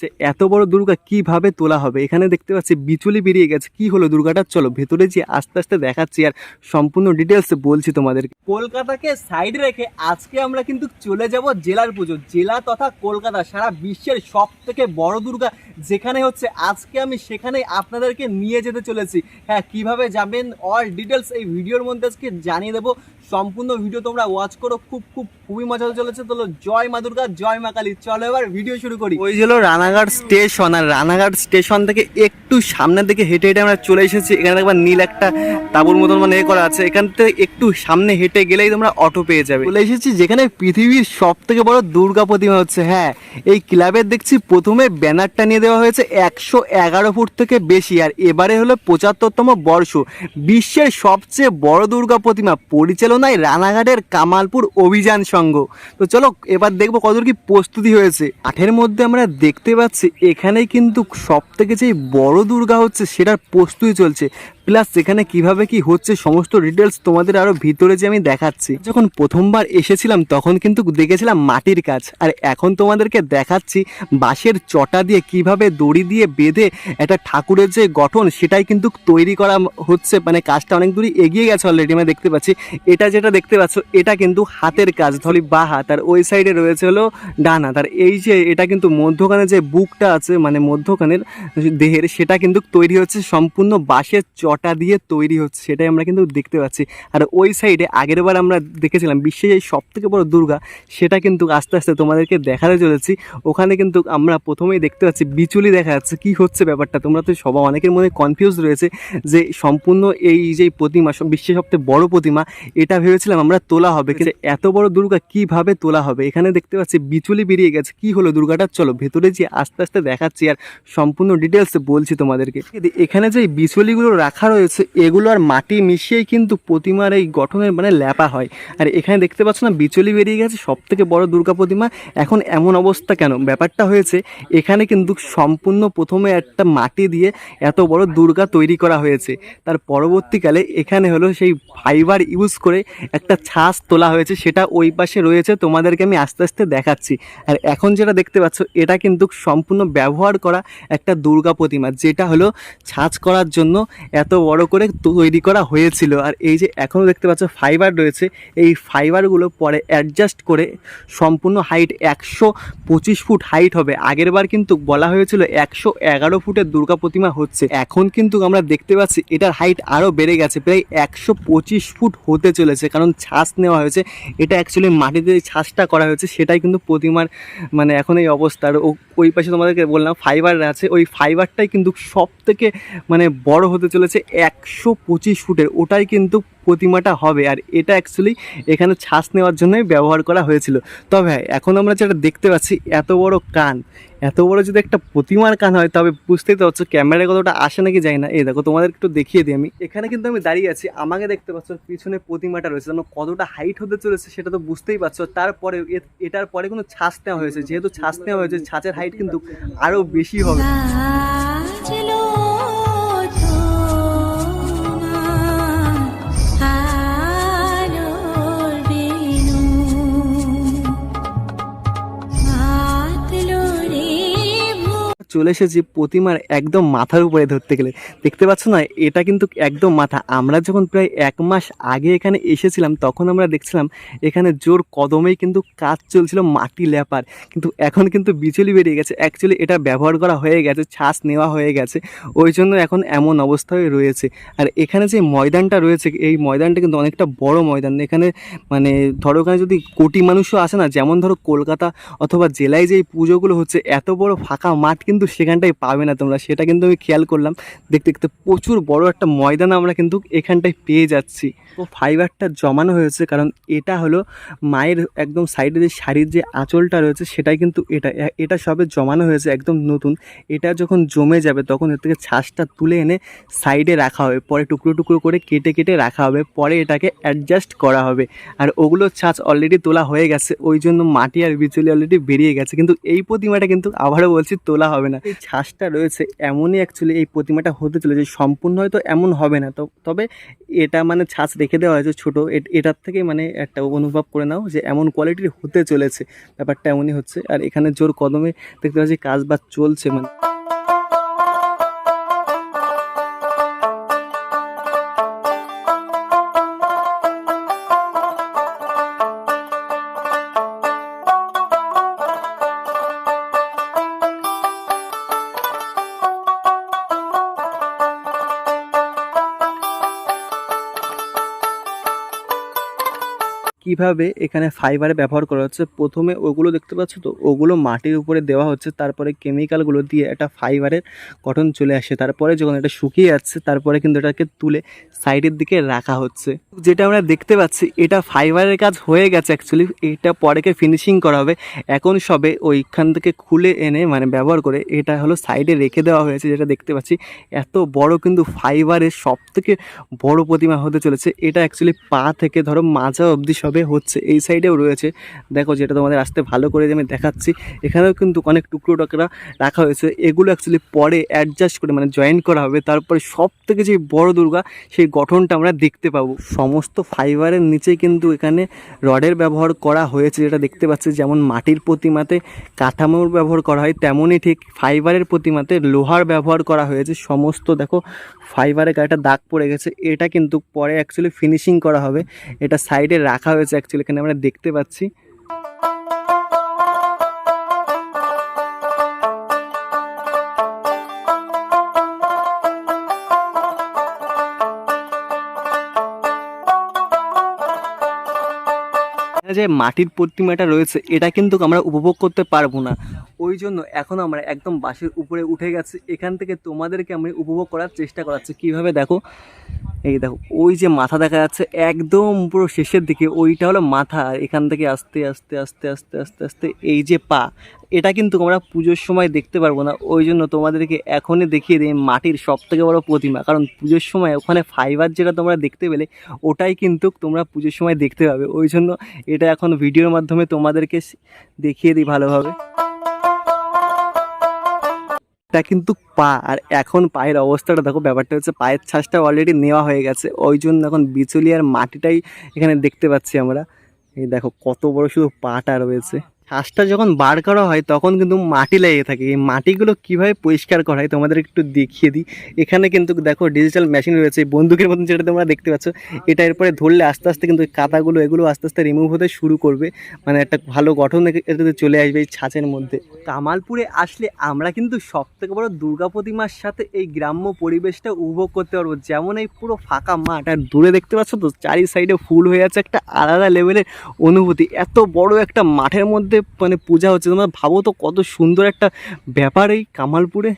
যে এত বড় দুর্গা কীভাবে তোলা হবে? এখানে দেখতে পাচ্ছি বিচুলি বেরিয়ে গেছে। কি হলো দুর্গাটা? চলো ভেতরে যে আস্তে আস্তে দেখাচ্ছি আর সম্পূর্ণ ডিটেলস বলছি তোমাদেরকে। কলকাতাকে সাইড রেখে আজকে আমরা কিন্তু চলে যাব জেলার পুজো। জেলা তথা কলকাতা, সারা বিশ্বের সব থেকে বড় দুর্গা। যেখানে হচ্ছে আজকে আমি সেখানেই আপনাদেরকে নিয়ে যেতে চলেছি। হ্যাঁ কীভাবে যাবেন? অল ডিটেলস এই ভিডিওর মধ্যে আজকে জানিয়ে দেবো। সম্পূর্ণ ভিডিও তোমরা ওয়াচ করো। খুব খুব খুবই মজা চলেছে তো জয় মা দুর্গা জয় মা কালী। চলো এবার ভিডিও শুরু করি। ওই হলো রানাঘাট স্টেশন আর রানাঘাট স্টেশন থেকে একটু সামনের দিকে হেঁটে হেঁটে আমরা চলে এসেছি। এখানে দেখবা নীল একটা তাবুর মতন মানে এ করা আছে। এখান থেকে একটু সামনে হেঁটে গেলেই তোমরা অটো পেয়ে যাবে। চলে এসেছি যেখানে পৃথিবীর সব থেকে বড় দুর্গা প্রতিমা হচ্ছে হ্যাঁ। এই ক্লাবের দেখছি প্রথমে ব্যানারটা নিয়ে দেওয়া হয়েছে একশো এগারো ফুট থেকে বেশি আর এবারে হলো পঁচাত্তরতম বর্ষ। বিশ্বের সবচেয়ে বড় দুর্গা প্রতিমা পরিচালনায় রানাঘাটের কামালপুর অভিযান সংঘ তো চলো, এবার দেখব কতদূর কি প্রস্তুতি হয়েছে। আঠের মধ্যে আমরা দেখতে পাচ্ছি, এখানেই কিন্তু সব থেকে যে বড় দুর্গা হচ্ছে, সেটার প্রস্তুতি চলছে। প্লাস সেখানে কীভাবে কি হচ্ছে সমস্ত ডিটেলস তোমাদের আরও ভিতরে যে আমি দেখাচ্ছি। যখন প্রথমবার এসেছিলাম, তখন কিন্তু দেখেছিলাম মাটির কাজ। আর এখন তোমাদেরকে দেখাচ্ছি বাঁশের চটা দিয়ে কীভাবে দড়ি দিয়ে বেঁধে একটা ঠাকুরের যে গঠন, সেটাই কিন্তু তৈরি করা হচ্ছে। মানে কাজটা অনেক দূরই এগিয়ে গেছে অলরেডি আমরা দেখতে পাচ্ছি। এটা যেটা দেখতে পাচ্ছ, এটা কিন্তু হাতের কাজ, ধরি বা হাত। আর ওই সাইডে রয়েছে হলো ডান হাত। আর এই যে এটা কিন্তু মধ্যখানে যে বুকটা আছে মানে মধ্যখানের দেহের, সেটা কিন্তু তৈরি হচ্ছে সম্পূর্ণ বাঁশের চটা দিয়ে তৈরি হচ্ছে, সেটাই আমরা কিন্তু দেখতে পাচ্ছি। আর ওই সাইডে আগের বার আমরা দেখেছিলাম, বিশ্বের সব থেকে বড় দুর্গা, সেটা কিন্তু আস্তে আস্তে তোমাদেরকে দেখাতে চলেছি। ওখানে কিন্তু আমরা প্রথমেই দেখতে পাচ্ছি, বিচুলি দেখা যাচ্ছে। কী হচ্ছে ব্যাপারটা? তোমরা তো সবাই অনেকের মনে কনফিউজ রয়েছে যে সম্পূর্ণ এই যে প্রতিমা বিশ্বের সবথেকে বড় প্রতিমা, এটা ভেবেছিলাম আমরা তোলা হবে। কিন্তু এত বড় দুর্গা কীভাবে তোলা হবে? এখানে দেখতে পাচ্ছি বিচুলি বেরিয়ে গেছে। কি হলো দুর্গাটা? চলো ভেতরে যে আস্তে আস্তে দেখাচ্ছি আর সম্পূর্ণ ডিটেলস বলছি তোমাদেরকে। এখানে যে বিচুলিগুলো রাখা রয়েছে, এগুলো আর মাটি মিশিয়েই কিন্তু প্রতিমার এই গঠনের মানে ল্যাপা হয়। আর এখানে দেখতে পাচ্ছ না, বিচলি বেরিয়ে গেছে সব থেকে বড় দুর্গা প্রতিমা। এখন এমন অবস্থা কেন? ব্যাপারটা হয়েছে, এখানে কিন্তু সম্পূর্ণ প্রথমে একটা মাটি দিয়ে এত বড় দুর্গা তৈরি করা হয়েছে। তার পরবর্তীকালে এখানে হলো সেই ফাইবার ইউজ করে একটা ছাঁচ তোলা হয়েছে, সেটা ওই পাশে রয়েছে, তোমাদেরকে আমি আস্তে আস্তে দেখাচ্ছি। আর এখন যেটা দেখতে পাচ্ছ, এটা কিন্তু সম্পূর্ণ ব্যবহার করা একটা দুর্গা প্রতিমা, যেটা হলো ছাঁচ করার জন্য এত বড় করে তৈরি করা হয়েছিল। আর এই যে এখনও দেখতে পাচ্ছ ফাইবার রয়েছে, এই ফাইবারগুলো পরে অ্যাডজাস্ট করে সম্পূর্ণ হাইট একশো পঁচিশ ফুট হাইট হবে। আগের বার কিন্তু বলা হয়েছিল একশো এগারো ফুটের দুর্গা প্রতিমা হচ্ছে। এখন কিন্তু আমরা দেখতে পাচ্ছি এটার হাইট আরও বেড়ে গেছে, প্রায় একশো পঁচিশ ফুট হতে চলেছে। কারণ ছাঁচ নেওয়া হয়েছে, এটা অ্যাকচুয়ালি মাটিতে ছাঁচটা করা হয়েছে, সেটাই কিন্তু প্রতিমার মানে এখন এই অবস্থা। আর ওই পাশে তোমাদেরকে বললাম ফাইবার আছে, ওই ফাইবারটাই কিন্তু সব থেকে মানে বড় হতে চলেছে। একশো পঁচিশ ফুটের। ওটাই কিন্তু প্রতিমাটা হবে। আর এটা অ্যাকচুয়ালি এখানে ছাঁচ নেওয়ার জন্যই ব্যবহার করা হয়েছিল। তবে এখন আমরা যেটা দেখতে পাচ্ছি, এত বড় কান। এত বড় যদি একটা প্রতিমার কান হয়, তবে বুঝতেই তো হচ্ছে ক্যামেরায় কতটা আসে নাকি যায় না। এই দেখো তোমাদের একটু দেখিয়ে দিই আমি। এখানে কিন্তু আমি দাঁড়িয়ে আছি। আমাকে দেখতে পাচ্ছ, পিছনে প্রতিমাটা রয়েছে। যেন কতটা হাইট হতে চলেছে সেটা তো বুঝতেই পারছ। তারপরে এটার পরে কোনো ছাঁচ নেওয়া হয়েছে। যেহেতু ছাঁচ নেওয়া হয়েছে, ছাঁচের হাইট কিন্তু আরও বেশি হবে। চলে এসেছি প্রতিমার একদম মাথার উপরে ধরতে গেলে। দেখতে পাচ্ছ না, এটা কিন্তু একদম মাথা। আমরা যখন প্রায় এক মাস আগে এখানে এসেছিলাম, তখন আমরা দেখছিলাম এখানে জোর কদমেই কিন্তু কাজ চলছিল মাটি ল্যাপার কিন্তু এখন কিন্তু বিচুলি বেরিয়ে গেছে। অ্যাকচুয়ালি এটা ব্যবহার করা হয়ে গেছে, ছাঁচ নেওয়া হয়ে গেছে। ওই জন্য এখন এমন অবস্থায় রয়েছে। আর এখানে যে ময়দানটা রয়েছে, এই ময়দানটা কিন্তু অনেকটা বড় ময়দান। এখানে মানে ধরো ওখানে যদি কোটি মানুষও আসে না, যেমন ধরো কলকাতা অথবা জেলায় যে পুজোগুলো হচ্ছে, এত বড় ফাঁকা মাঠ কিন্তু সেখানটায় পাবে না তোমরা। সেটা কিন্তু আমি খেয়াল করলাম। দেখতে দেখতে প্রচুর বড় একটা ময়দান আমরা কিন্তু এখানটায় পেয়ে যাচ্ছি। তো ফাইবারটা জমানো হয়েছে কারণ এটা হলো মায়ের একদম সাইডে যে শাড়ির যে আঁচলটা রয়েছে সেটাই কিন্তু এটা এটা সবে জমানো হয়েছে একদম নতুন। এটা যখন জমে যাবে তখন এর থেকে ছাঁচটা তুলে এনে সাইডে রাখা হবে, পরে টুকরো টুকরো করে কেটে কেটে রাখা হবে, পরে এটাকে অ্যাডজাস্ট করা হবে। আর ওগুলোর ছাঁচ অলরেডি তোলা হয়ে গেছে, ওই জন্য মাটি আর বিচুলি অলরেডি বেরিয়ে গেছে, কিন্তু এই প্রতিমাটা কিন্তু আবারও বলছি তোলা হবে না। এই ছাঁচটা রয়েছে এমনই অ্যাকচুয়ালি এই প্রতিমাটা হতে চলেছে, সম্পূর্ণ হয়তো এমন হবে না, তো, তবে এটা মানে ছাঁচ দেওয়া হয়েছে ছোটো। এটার থেকে মানে একটা অনুভব করে নাও যে এমন কোয়ালিটির হতে চলেছে। ব্যাপারটা এমনই হচ্ছে। আর এখানে জোর কদমে দেখতে পাচ্ছি কাজ বাজ চলছে মানে। কীভাবে এখানে ফাইবারে ব্যবহার করা হচ্ছে? প্রথমে ওগুলো দেখতে পাচ্ছ তো? ওগুলো মাটির উপরে দেওয়া হচ্ছে। তারপরে কেমিক্যালগুলো দিয়ে একটা ফাইবারের গঠন চলে আসে। তারপরে যখন এটা শুকিয়ে যাচ্ছে, তারপরে কিন্তু এটাকে তুলে সাইডের দিকে রাখা হচ্ছে। যেটা আমরা দেখতে পাচ্ছি, এটা ফাইবারের কাজ হয়ে গেছে অ্যাকচুয়ালি এটা পরেকে ফিনিশিং করা হবে। এখন সবে ওইখান থেকে খুলে এনে মানে ব্যবহার করে এটা হলো সাইডে রেখে দেওয়া হয়েছে, যেটা দেখতে পাচ্ছি। এত বড় কিন্তু ফাইবারের সব থেকে বড় প্রতিমা হতে চলেছে। এটা অ্যাকচুয়ালি পা থেকে ধরো মাজা অবধি সবে হচ্ছে এই সাইডেও রয়েছে। দেখো যেটা তোমাদের আসতে ভালো করে আমি দেখাচ্ছি। এখানেও কিন্তু অনেক টুকরো টুকরা রাখা হয়েছে। এগুলো অ্যাকচুয়ালি পরে অ্যাডজাস্ট করে মানে জয়েন করা হবে। তারপরে সব থেকে যে বড় দুর্গা, সেই গঠনটা আমরা দেখতে পাবো। সমস্ত ফাইবারের নিচে কিন্তু এখানে রডের ব্যবহার করা হয়েছে, যেটা দেখতে পাচ্ছি। যেমন মাটির প্রতিমাতে কাঠামোর ব্যবহার করা হয় তেমনই ঠিক ফাইবারের প্রতিমাতে লোহার ব্যবহার করা হয়েছে। সমস্ত দেখো ফাইবারের গায়েটা দাগ পড়ে গেছে। এটা কিন্তু পরে অ্যাকচুয়ালি ফিনিশিং করা হবে। এটা সাইডে রাখা হয়েছে। অ্যাকচুয়ালি এখানে আমরা দেখতে পাচ্ছি। যে মাটির প্রতিমাটা রয়েছে, এটা কিন্তু আমরা উপভোগ করতে পারব না। ওই জন্য এখন আমরা একদম বাসের উপরে উঠে গেছি। এখান থেকে তোমাদেরকে আমি উপভোগ করার চেষ্টা করাচ্ছি। কীভাবে? দেখো এই দেখো, ওই যে মাথা দেখা যাচ্ছে একদম পুরো শেষের দিকে, ওইটা হলো মাথা, আর এখান থেকে আস্তে আস্তে আস্তে আস্তে আস্তে আস্তে এই যে পা, এটা কিন্তু আমরা পুজোর সময় দেখতে পারব না। ওই জন্য তোমাদেরকে এখনই দেখিয়ে দিই মাটির সব থেকে বড় প্রতিমা, কারণ পুজোর সময় ওখানে ফাইবার যেটা তোমরা দেখতে পেলে, ওটাই কিন্তু তোমরা পুজোর সময় দেখতে পাবে। ওই জন্য এটা এখন ভিডিওর মাধ্যমে তোমাদেরকে দেখিয়ে দিই ভালোভাবে। এটা কিন্তু পা, আর এখন পায়ের অবস্থাটা দেখো, ব্যাপারটা হচ্ছে পায়ের ছাঁচটা অলরেডি নেওয়া হয়ে গেছে। ওই জন্য এখন বিচুলি আর মাটিটাই এখানে দেখতে পাচ্ছি আমরা। এই দেখো, কত বড় শুধু পাটা রয়েছে। শ্বাসটা যখন বার করা হয়, তখন কিন্তু মাটি লেগে থাকে। এই মাটিগুলো কীভাবে পরিষ্কার করা হয় তোমাদের একটু দেখিয়ে দিই। এখানে কিন্তু দেখো ডিজিটাল মেশিন রয়েছে। বন্দুকের মতন যেটা তোমরা দেখতে পাচ্ছ, এটা এরপরে ধরলে আস্তে আস্তে কিন্তু এই কাঁটাগুলো এগুলো আস্তে আস্তে রিমুভ হতে শুরু করবে। মানে একটা ভালো গঠন এটাতে চলে আসবে এই ছাঁচের মধ্যে। কামালপুরে আসলে আমরা কিন্তু সব থেকে বড় দুর্গা প্রতিমার সাথে এই গ্রাম্য পরিবেশটা উপভোগ করতে পারব। যেমন এই পুরো ফাঁকা মাঠ। আর দূরে দেখতে পাচ্ছ তো, চারি সাইডে ফুল হয়ে আছে একটা আলাদা লেভেলের অনুভূতি। এত বড় একটা মাঠের মধ্যে মানে পূজা হচ্ছে। তোমরা ভাবো তো কত সুন্দর একটা ব্যাপার এই কামালপুরে।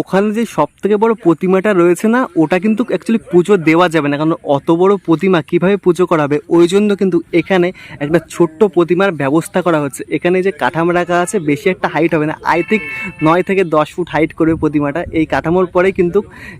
ওখানে যে সব থেকে বড় প্রতিমাটা রয়েছে না, ওটা কিন্তু অ্যাকচুয়ালি পুজো দেওয়া যাবে না, কারণ অত বড় প্রতিমা কীভাবে পুজো করা হবে? ওই জন্য কিন্তু এখানে একটা ছোট্ট প্রতিমার ব্যবস্থা করা হচ্ছে। এখানে যে কাঠামো রাখা আছে, বেশি একটা হাইট হবে না। আই থিঙ্ক নয় থেকে দশ ফুট হাইট করবে প্রতিমাটা। এই কাঠামোর পরেই কিন্তু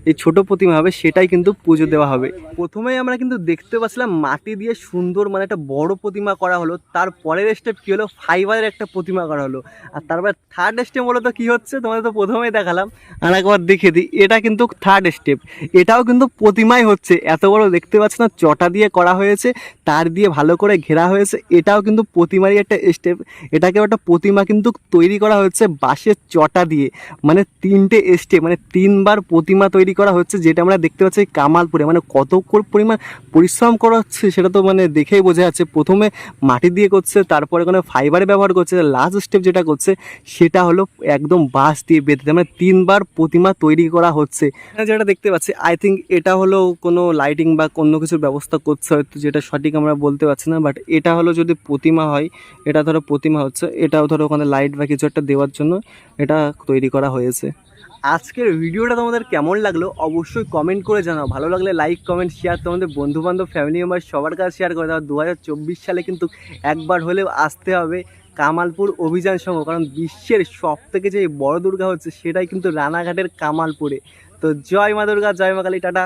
এই ছোট প্রতিমা হবে, সেটাই কিন্তু পুজো দেওয়া হবে। প্রথমেই আমরা কিন্তু দেখতে পাচ্ছিলাম মাটি দিয়ে সুন্দর মানে একটা বড় প্রতিমা করা হলো। তার পরের স্টেপ কী হলো? ফাইবারের একটা প্রতিমা করা হলো। আর তারপর থার্ড স্টেপ বলো তো কী হচ্ছে? তোমাদের তো প্রথমেই দেখালাম। আর একবার দেখে দিই, এটা কিন্তু থার্ড স্টেপ এটাও কিন্তু প্রতিমাই হচ্ছে। এত বড় দেখতে পাচ্ছ না, চটা দিয়ে করা হয়েছে, তার দিয়ে ভালো করে ঘেরা হয়েছে, এটাও কিন্তু প্রতিমারই একটা স্টেপ এটাকে একটা প্রতিমা কিন্তু তৈরি করা হচ্ছে বাঁশের চটা দিয়ে। মানে তিনটে স্টেপ মানে তিনবার প্রতিমা তৈরি করা হচ্ছে, যেটা আমরা দেখতে পাচ্ছি কামালপুরে। মানে কত পরিমাণ পরিশ্রম করা হচ্ছে, সেটা তো মানে দেখেই বোঝা যাচ্ছে। প্রথমে মাটি দিয়ে করছে, তারপরে কোনো ফাইবারে ব্যবহার করছে লাস্ট স্টেপ যেটা করছে, সেটা হলো একদম বাঁশ দিয়ে বেঁধে মানে তিনবার প্রতিমা তৈরি করা হচ্ছে। যেটা দেখতে পাচ্ছি আই থিঙ্ক এটা হলো কোনো লাইটিং বা অন্য কিছুর ব্যবস্থা করছে হয়তো, যেটা সঠিক আমরা বলতে পারছি না বাট এটা হলো যদি প্রতিমা হয়, এটা ধরো প্রতিমা হচ্ছে, এটাও ধরো ওখানে লাইট বা কিছু একটা দেওয়ার জন্য এটা তৈরি করা হয়েছে। আজকের ভিডিওটা তোমাদের কেমন লাগল অবশ্যই কমেন্ট করে জানাও। ভালো লাগলে লাইক কমেন্ট শেয়ার তোমাদের বন্ধুবান্ধব ফ্যামিলি মেম্বার সবার কাছে শেয়ার করে দাও। দু হাজার চব্বিশ সালে কিন্তু একবার হলেও আসতে হবে কামালপুর অভিযান সংঘ কারণ বিশ্বের সব থেকে যে বড় দুর্গা হচ্ছে সেটাই কিন্তু রানাঘাটের কামালপুরে। তো জয় মা দুর্গা, জয় মা কালী, টাটা।